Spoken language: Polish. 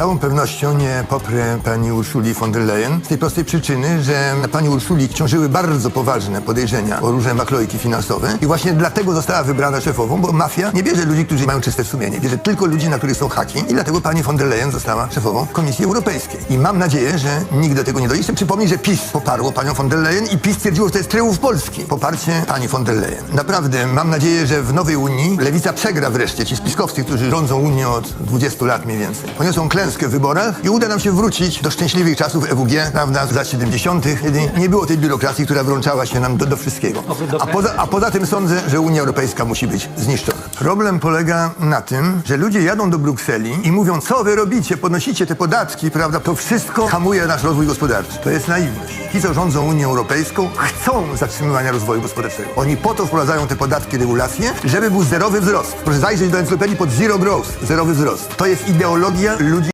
całą pewnością nie poprę pani Urszuli von der Leyen z tej prostej przyczyny, że na pani Urszuli ciążyły bardzo poważne podejrzenia o różne maklojki finansowe i właśnie dlatego została wybrana szefową, bo mafia nie bierze ludzi, którzy mają czyste sumienie, bierze tylko ludzi, na których są haki i dlatego pani von der Leyen została szefową Komisji Europejskiej. I mam nadzieję, że nikt do tego nie dojdzie. Chcę przypomnieć, że PiS poparło panią von der Leyen i PiS stwierdziło, że to jest tryumf Polski. Poparcie pani von der Leyen. Naprawdę mam nadzieję, że w nowej Unii lewica przegra wreszcie. Ci spiskowcy, którzy rządzą Unią od 20 lat mniej więcej. Poniosą klęskę w wyborach i uda nam się wrócić do szczęśliwych czasów EWG, prawda, z lat 70., kiedy nie było tej biurokracji, która włączała się nam do, do wszystkiego. A poza, a poza tym sądzę, że Unia Europejska musi być zniszczona. Problem polega na tym, że ludzie jadą do Brukseli i mówią, co wy robicie, podnosicie te podatki, prawda? To wszystko hamuje nasz rozwój gospodarczy. To jest naiwność. Ci, co rządzą Unią Europejską, chcą zatrzymywania rozwoju gospodarczego. Oni po to wprowadzają te podatki, regulacje, żeby był zerowy wzrost. Proszę zajrzeć do encyklopedii pod zero growth, zerowy wzrost. To jest ideologia ludzi